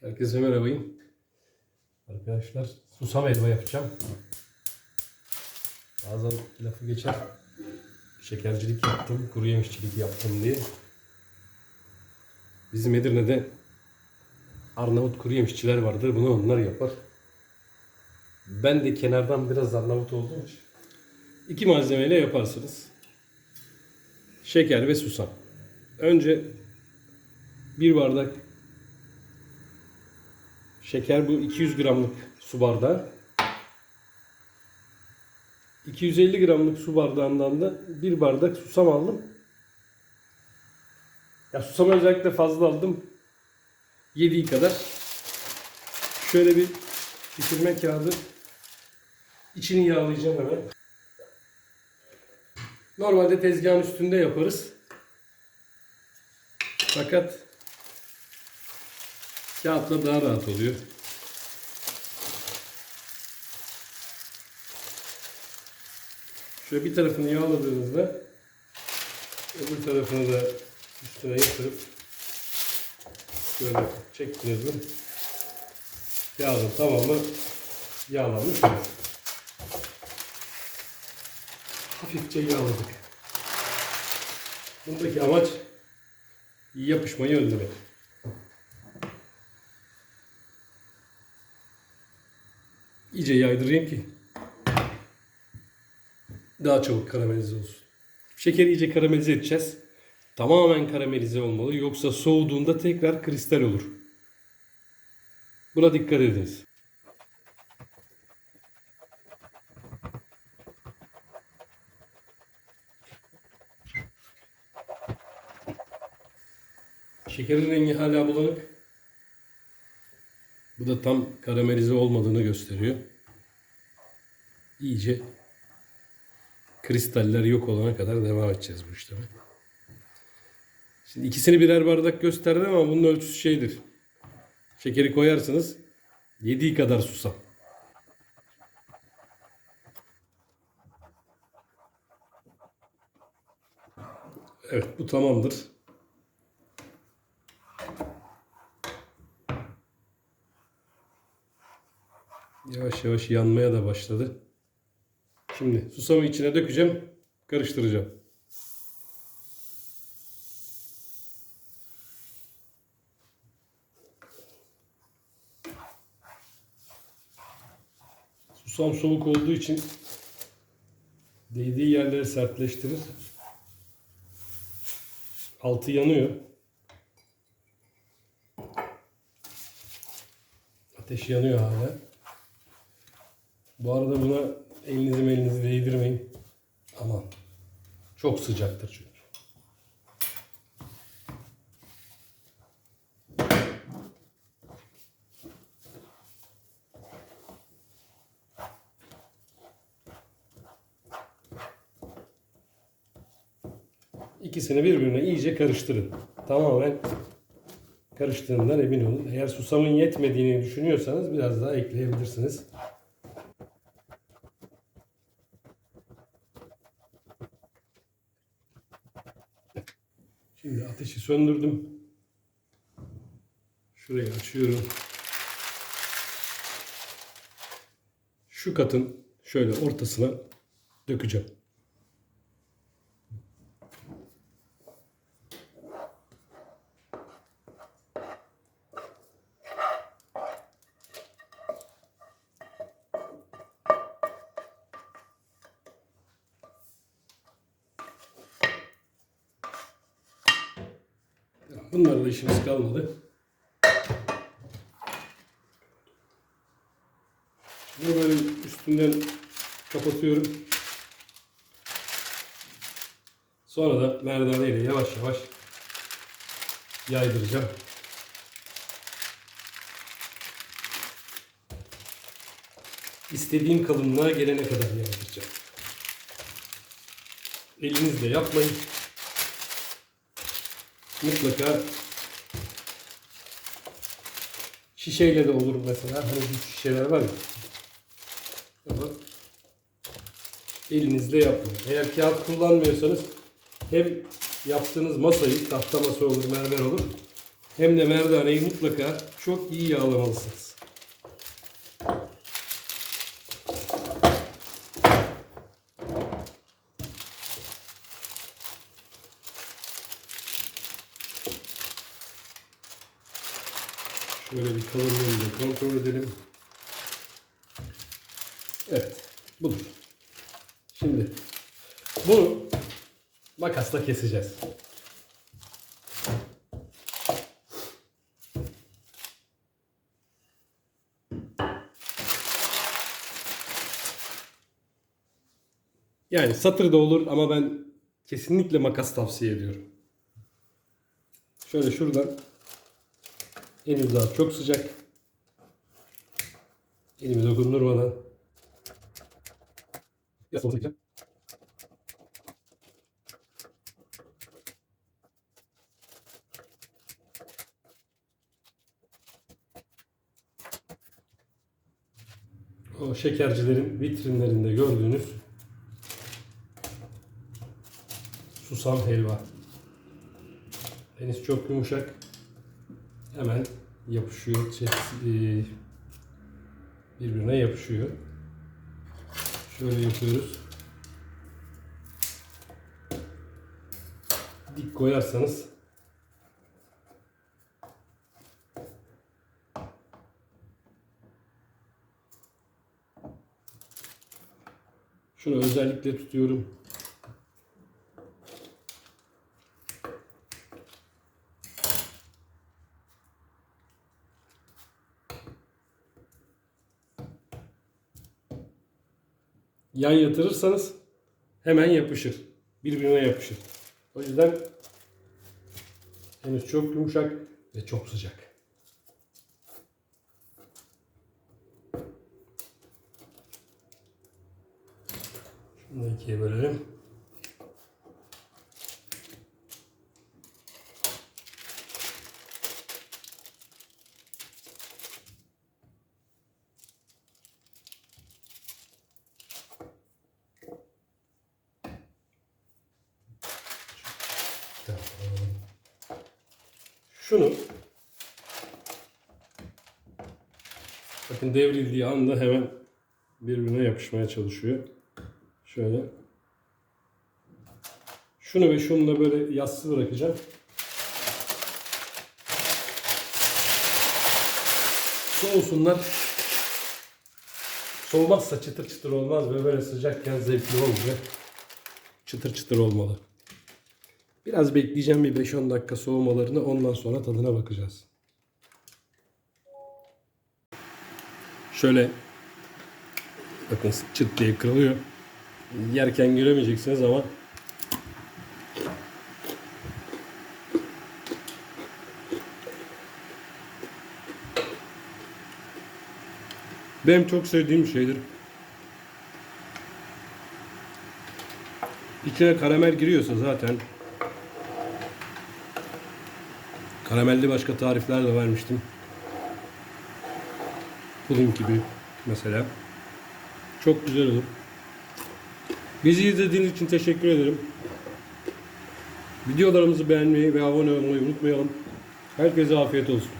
Herkese merhabayım. Arkadaşlar susam helva yapacağım. Bazen lafı geçer. Şekercilik yaptım, kuru yemişçilik yaptım diye. Bizim Edirne'de Arnavut kuru yemişçiler vardır. Bunu onlar yapar. Ben de kenardan biraz Arnavut olduğum için iki malzemeyle yaparsınız. Şeker ve susam. Önce bir bardak Şeker bu 200 gramlık su bardağı. 250 gramlık su bardağından da bir bardak susam aldım. Ya susam özellikle fazla aldım. Yediği kadar. Şöyle bir pişirme kağıdı. İçini yağlayacağım hemen. Normalde tezgahın üstünde yaparız. Fakat Kağıtla daha rahat oluyor. Şöyle bir tarafını yağladığınızda öbür tarafını da üstüne yatırıp şöyle çektiniz mi kağıdın tamamı yağlanmış. Hafifçe yağladık. Bundaki amaç yapışmayı önlemek. İyice yaydırayım ki daha çabuk karamelize olsun. Şekeri iyice karamelize edeceğiz. Tamamen karamelize olmalı yoksa soğuduğunda tekrar kristal olur. Buna dikkat ediniz. Şekerin rengi hala bulanık. Bu da tam karamelize olmadığını gösteriyor. İyice kristaller yok olana kadar devam edeceğiz bu işleme. Şimdi ikisini birer bardak gösterdim ama bunun ölçüsü şeydir. Şekeri koyarsınız. Yediği kadar susam. Evet bu tamamdır. Yavaş yavaş yanmaya da başladı. Şimdi susamı içine dökeceğim. Karıştıracağım. Susam soğuk olduğu için değdiği yerleri sertleştirir. Altı yanıyor. Ateş yanıyor hala. Bu arada buna elinizi elinizi değdirmeyin. Aman. Çok sıcaktır çünkü. İkisini birbirine iyice karıştırın. Tamamen karıştığından emin olun. Eğer susamın yetmediğini düşünüyorsanız biraz daha ekleyebilirsiniz. Şimdi ateşi söndürdüm. Şurayı açıyorum. Şu katın şöyle ortasına dökeceğim. Bunlarla işimiz kalmadı. Bunu böyle üstünden kapatıyorum. Sonra da merdaneyle yavaş yavaş yaydıracağım. İstediğim kalınlığa gelene kadar yaydıracağım. Elinizle yapmayın mutlaka şişeyle de olur mesela. Hani bu şişeler var ya. Ama elinizle yapmayın. Eğer kağıt kullanmıyorsanız hem yaptığınız masayı tahta masa olur, mermer olur. hem de merdaneyi mutlaka çok iyi yağlamalısınız. Şöyle bir kalınlığını da kontrol edelim. Evet, budur. Şimdi bunu makasla keseceğiz. Yani satır da olur ama ben kesinlikle makas tavsiye ediyorum. Şöyle şuradan henüz daha çok sıcak. Elimi dokundurmadan Biraz sola çekeceğim. O şekercilerin vitrinlerinde gördüğünüz susam helva. Henüz çok yumuşak. Hemen yapışıyor. şey, e, Birbirine yapışıyor. Şöyle yapıyoruz. Dik koyarsanız Şunu özellikle tutuyorum. Yan yatırırsanız hemen yapışır. Birbirine yapışır. O yüzden henüz çok yumuşak ve çok sıcak. Şunu da ikiye bölelim. Şunu bakın devrildiği anda hemen birbirine yapışmaya çalışıyor. Şöyle. Şunu ve şunu da böyle yassı bırakacağım. Soğusunlar. Soğumazsa çıtır çıtır olmaz ve böyle sıcakken zevkli olacak. Çıtır çıtır olmalı. Biraz bekleyeceğim bir 5-10 dakika soğumalarını ondan sonra tadına bakacağız. Şöyle bakın çıt diye kırılıyor. Yerken göremeyeceksiniz ama benim çok sevdiğim şeydir. İçine karamel giriyorsa zaten Karamelli başka tarifler de vermiştim. Puding gibi mesela. Çok güzel olur. Bizi izlediğiniz için teşekkür ederim. Videolarımızı beğenmeyi ve abone olmayı unutmayalım. Herkese afiyet olsun.